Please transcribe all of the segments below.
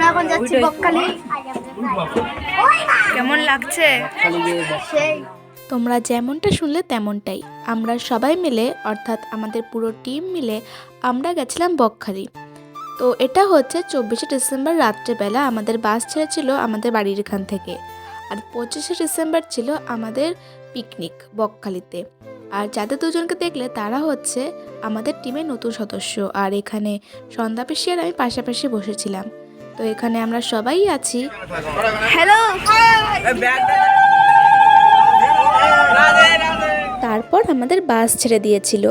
আছি বকখালি। কেমন লাগছে? সেই। তোমরা যেমনটা শুনলে তেমনটাই। আমরা সবাই মিলে অর্থাৎ আমাদের পুরো টিম মিলে আমরা গেছিলাম বকখালি। তো এটা হচ্ছে চব্বিশে ডিসেম্বর রাত্রেবেলা আমাদের বাস ছেড়েছিল আমাদের বাড়ির এখান থেকে। আর পঁচিশে ডিসেম্বর ছিল আমাদের পিকনিক বকখালিতে। আর যাদের দুজনকে দেখলে তারা হচ্ছে আমাদের টিমের নতুন সদস্য। আর এখানে সন্ধ্যা পিসি আর আমি পাশাপাশি বসেছিলাম। তো এখানে আমরা সবাই আছি। হ্যালো। তারপর আমাদের বাস ছেড়ে দিয়েছিল।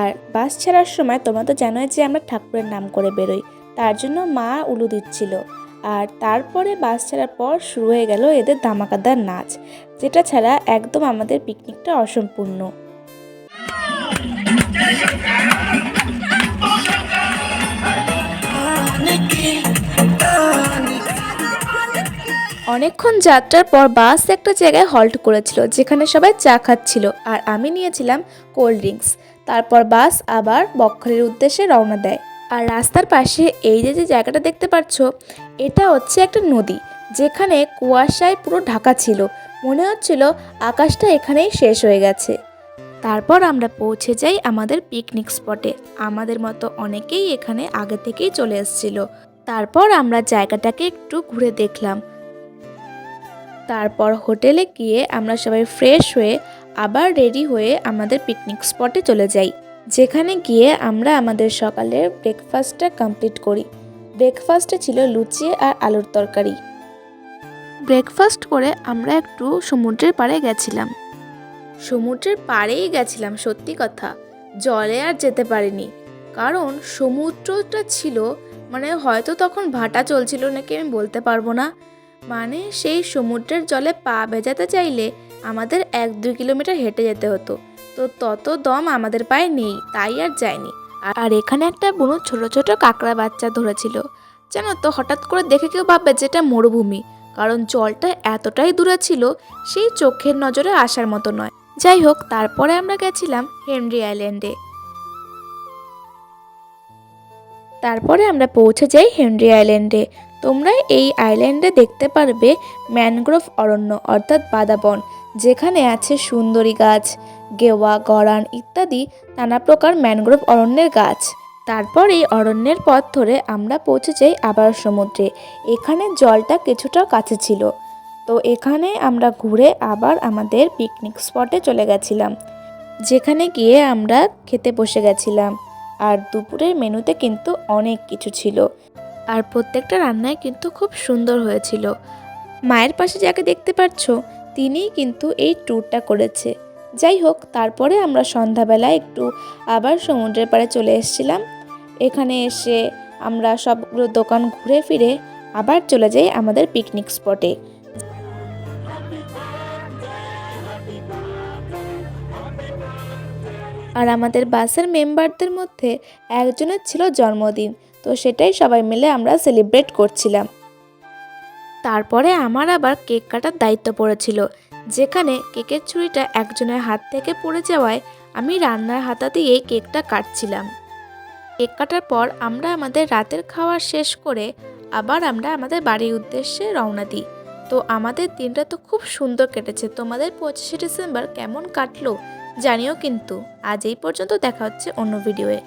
আর বাস ছাড়ার সময় তোমরা তো জানোই যে আমরা ঠাকুরের নাম করে বেরোই। তার জন্য মা উলু দিচ্ছিল। আর তারপরে বাস ছাড়ার পর শুরু হয়ে গেল এদের ধামাকাদার নাচ যেটা ছাড়া একদম আমাদের পিকনিকটা অসম্পূর্ণ। অনেকক্ষণ যাত্রার পর বাস একটা জায়গায় হল্ট করেছিল, যেখানে সবাই চা খাচ্ছিল আর আমি নিয়েছিলাম কোল্ড ড্রিঙ্কস তারপর বাস আবার বকখালির উদ্দেশ্যে রওনা দেয়। আর রাস্তার পাশে এই যে যে জায়গাটা দেখতে পাচ্ছ, এটা হচ্ছে একটা নদী, যেখানে কুয়াশায় পুরো ঢাকা ছিল। মনে হচ্ছিল আকাশটা এখানেই শেষ হয়ে গেছে। তারপর আমরা পৌঁছে যাই আমাদের পিকনিক স্পটে আমাদের মতো অনেকেই এখানে আগে থেকেই চলে এসেছিল। তারপর আমরা জায়গাটাকে একটু ঘুরে দেখলাম। তারপর হোটেলে গিয়ে আমরা সবাই ফ্রেশ হয়ে আবার রেডি হয়ে আমাদের পিকনিক স্পটে চলে যাই, যেখানে গিয়ে আমরা আমাদের সকালের ব্রেকফাস্টটা কমপ্লিট করি। ব্রেকফাস্টে ছিল লুচি আর আলুর তরকারি। ব্রেকফাস্ট করে আমরা একটু সমুদ্রের পাড়ে গেছিলাম। সমুদ্রের পাড়েই গেছিলাম, সত্যি কথা। জলে আর যেতে পারিনি। কারণ সমুদ্রটা ছিল মানে হয়তো তখন ভাটা চলছিল নাকি আমি বলতে পারব না। মানে সেই সমুদ্রের জলে পা ভেজাতে চাইলে আমাদের এক দুই কিলোমিটার হেঁটে যেতে হতো। তো তত দম আমাদের পায়ে নেই, তাই আর যায়নি। আর এখানে একটা বুনো ছোট ছোট কাঁকড়া বাচ্চা ধরেছিল। জানো তো, হঠাৎ করে দেখে কেউ ভাববে যে এটা মরুভূমি, কারণ জলটা এতটাই দূরে ছিল, সেই চোখের নজরে আসার মতো নয়। যাই হোক, তারপরে আমরা গেছিলাম হেনরি আইল্যান্ডে। তারপরে আমরা পৌঁছে যাই হেনরি আইল্যান্ডে। তোমরা এই আইল্যান্ডে দেখতে পারবে ম্যানগ্রোভ অরণ্য, অর্থাৎ বাদাবন, যেখানে আছে সুন্দরী গাছ, গেওয়া গড়ান ইত্যাদি নানা প্রকার ম্যানগ্রোভ অরণ্যের গাছ। তারপর এই অরণ্যের পথ ধরে আমরা পৌঁছে যাই আবার সমুদ্রে। এখানে জলটা কিছুটা কাছে ছিল। তো এখানে আমরা ঘুরে আবার আমাদের পিকনিক স্পটে চলে গেছিলাম, যেখানে গিয়ে আমরা খেতে বসে গেছিলাম। আর দুপুরের মেনুতে কিন্তু অনেক কিছু ছিল। আর প্রত্যেকটা রান্নাই কিন্তু খুব সুন্দর হয়েছিল। মায়ের পাশে যাকে দেখতে পাচ্ছ তিনিই কিন্তু এই ট্যুরটা করেছে। যাই হোক, তারপরে আমরা সন্ধ্যাবেলা একটু আবার সমুদ্রের পাড়ে চলে এসেছিলাম। এখানে এসে আমরা সবগুলো দোকান ঘুরে ফিরে আবার চলে যাই আমাদের পিকনিক স্পটে আর আমাদের বাসের মেম্বারদের মধ্যে একজনের ছিল জন্মদিন। তো সেটাই সবাই মিলে আমরা সেলিব্রেট করছিলাম। তারপরে আমার আবার কেক কাটার দায়িত্ব পড়েছিল। যেখানে কেকের ছুরিটা একজনের হাত থেকে পড়ে যাওয়ায় আমি রান্নার হাতা দিয়েই কেকটা কাটছিলাম। কেক কাটার পর আমরা আমাদের রাতের খাওয়া শেষ করে আবার আমরা আমাদের বাড়ির উদ্দেশ্যে রওনা দিই। তো আমাদের দিনটা তো খুব সুন্দর কেটেছে। তোমাদের পঁচিশে ডিসেম্বর কেমন কাটলো জানিও কিন্তু। আজ এই পর্যন্ত দেখা হচ্ছে অন্য ভিডিওয়ে